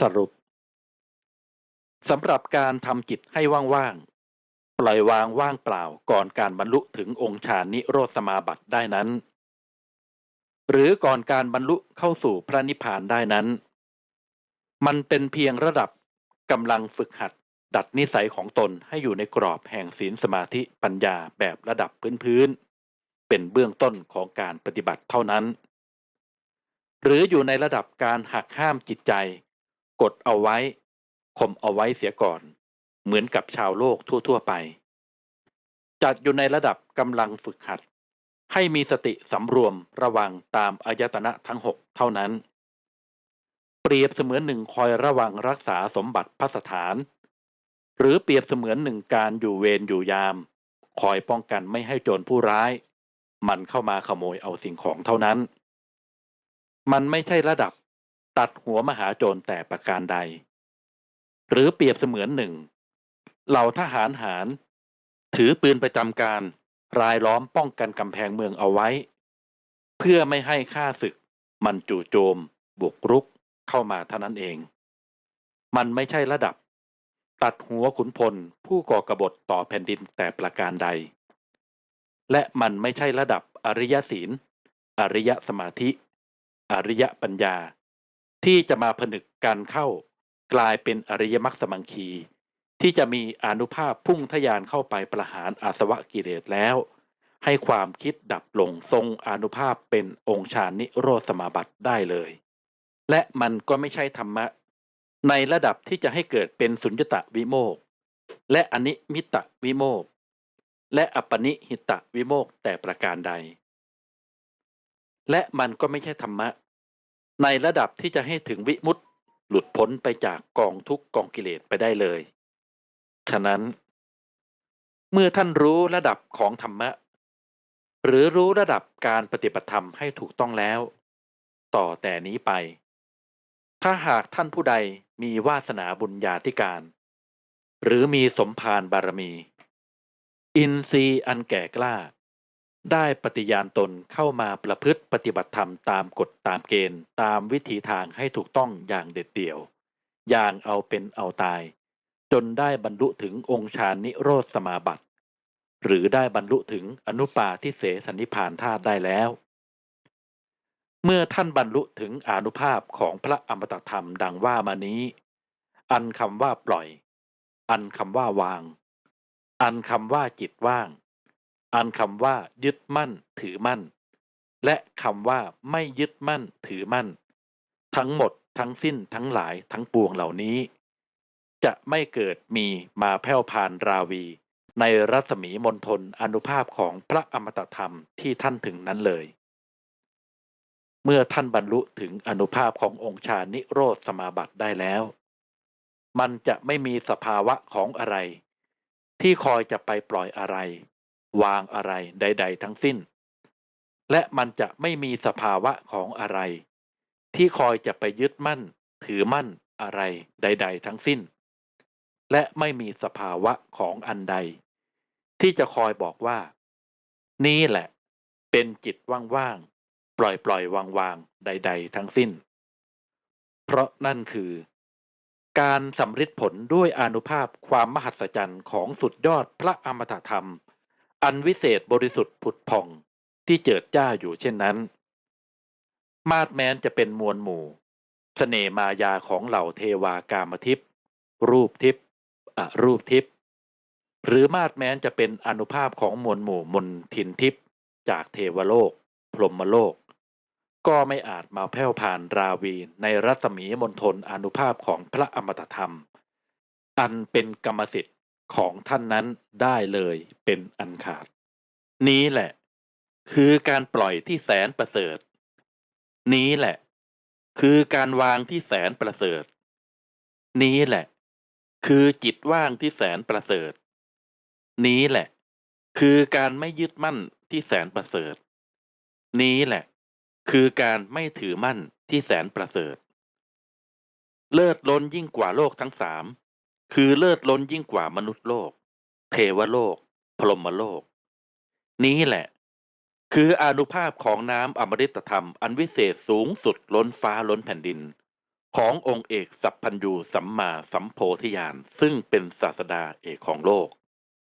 สรุปสำหรับการทำจิตให้ว่างๆ ปล่อยวางว่างเปล่าก่อนการบรรลุถึงองค์ฌานนิโรธสมาบัติได้นั้น หรือก่อนการบรรลุเข้าสู่พระนิพพานได้นั้น มันเป็นเพียงระดับกำลังฝึกหัดดัดนิสัยของตนให้อยู่ในกรอบแห่งศีลสมาธิปัญญาแบบระดับพื้นๆ เป็นเบื้องต้นของการปฏิบัติเท่านั้น หรืออยู่ในระดับการหักห้ามจิตใจ กดเอาไว้ข่มเอาไว้เสียก่อน เหมือนกับชาวโลกทั่ว ๆ ไป จัดอยู่ในระดับกำลังฝึกหัด ให้มีสติสำรวมระวังตามอายตนะทั้งหกเท่านั้น เปรียบเสมือนหนึ่งคอยระวังรักษาสมบัติพระสถาน หรือเปรียบเสมือนหนึ่งการอยู่เวรอยู่ยาม คอยป้องกันไม่ให้โจรผู้ร้าย มันเข้ามาขโมยเอาสิ่งของเท่านั้น มันไม่ใช่ระดับ ตัดหัวมหาโจรแต่ประการใด หรือเปรียบเสมือนหนึ่งเหล่าทหารหาร ถือปืนประจำการ รายล้อมป้องกันกำแพงเมืองเอาไว้ เพื่อไม่ให้ข้าศึก มันจู่โจม บุกรุกเข้ามาเท่านั้นเอง มันไม่ใช่ระดับ ตัดหัวขุนพลผู้ก่อกบฏต่อแผ่นดินแต่ประการใด และมันไม่ใช่ระดับอริยศีล อริยสมาธิ อริยปัญญา ที่จะมาผนึกกันเข้ากลายเป็นอริยมรรคสมังคี ที่จะมีอนุภาพพุ่งทยานเข้าไปประหารอาสวะกิเลสแล้ว ให้ความคิดดับลงทรงอนุภาพเป็นองค์ฌานนิโรธสมาบัติได้เลย และมันก็ไม่ใช่ธรรมะ ในระดับที่จะให้เกิดเป็นสุญญตะวิโมกและอนิมิตะวิโมกและอปนิหิตะวิโมกแต่ประการใด และมันก็ไม่ใช่ธรรมะ ในระดับที่จะให้ถึงวิมุตตหลุดพ้นไปจากกองทุกกองกิเลสไปได้เลย ฉะนั้น เมื่อท่านรู้ระดับของธรรมะ หรือรู้ระดับการปฏิบัติธรรมให้ถูกต้องแล้ว ต่อแต่นี้ไป ถ้าหากท่านผู้ใดมีวาสนาบุญญาธิการ หรือมีสมภารบารมี อินทรีย์อันแก่กล้า ได้ปฏิญาณตนเข้ามาประพฤติปฏิบัติธรรมตามกฎตามเกณฑ์ ตามวิถีทางให้ถูกต้องอย่างเด็ดเดี่ยว อย่างเอาเป็นเอาตาย จนได้บรรลุถึงองค์ฌานนิโรธสมาบัติ หรือได้บรรลุถึงอนุปาทิเสสนิพานธาตุได้แล้ว เมื่อท่านบรรลุถึงอนุภาพของพระอมตะธรรมดังว่ามานี้ อันคำว่าปล่อย อันคำว่าวาง อันคำว่าจิตว่าง อันคำว่า ยึดมั่น ถือมั่น และคำว่าไม่ยึดมั่น ถือมั่น ทั้งหมดทั้งสิ้นทั้งหลายทั้งปวงเหล่านี้ จะไม่เกิดมีมาแผ่วพานราวี ในรัศมีมณฑลอนุภาพของพระอมตะธรรมที่ท่านถึงนั้นเลย เมื่อท่านบรรลุถึงอนุภาพขององค์ชานิโรธสมาบัติได้แล้ว มันจะไม่มีสภาวะของอะไร ที่คอยจะไปปล่อยอะไร วางอะไรใด ๆ ทั้งสิ้น และมันจะไม่มีสภาวะของอะไร ที่คอยจะไปยึดมั่น ถือมั่นอะไรใด ๆ ทั้งสิ้น และไม่มีสภาวะของอันใด ที่จะคอยบอกว่า นี่แหละ เป็นจิตว่างๆปล่อยปล่อยวางๆใด ๆ ทั้งสิ้น เพราะนั่นคือการสำฤทธิผลด้วยอนุภาพความมหัศจรรย์ของสุดยอดพระอมตะธรรม อันวิเศษบริสุทธิ์ผุดผ่องที่เจิดจ้าอยู่เช่นนั้น มาดแมนจะเป็นมวลหมู่สเสน่มายาของเหล่าเทวากามทิพย์รูปทิพย์อรูปทิพย์หรือมาดแมนจะเป็นอนุภาพของมวลหมู่มนทินทิพย์จากเทวโลก พรหมโลก ก็ไม่อาจมาแผ่วผ่านราวีในรัศมีมณฑลอนุภาพของพระอมตธรรม อันเป็นกรรมสิทธิ ของท่านนั้นได้เลยเป็นอันขาด นี้แหละ คือการปล่อยที่แสนประเสริฐ นี้แหละ คือการวางที่แสนประเสริฐ นี้แหละ คือจิตว่างที่แสนประเสริฐ นี้แหละ คือการไม่ยึดมั่นที่แสนประเสริฐ นี้แหละ คือการไม่ถือมั่นที่แสนประเสริฐ เลิศล้นยิ่งกว่าโลกทั้งสาม คือเลิศล้นยิ่งกว่ามนุษย์โลก เทวโลก พรหมโลก นี้แหละ คืออนุภาพของน้ำอมฤตธรรมอันวิเศษสูงสุดล้นฟ้าล้นแผ่นดิน ขององค์เอกสัพพัญญูสัมมาสัมโพธิญาณซึ่งเป็นศาสดาเอกของโลก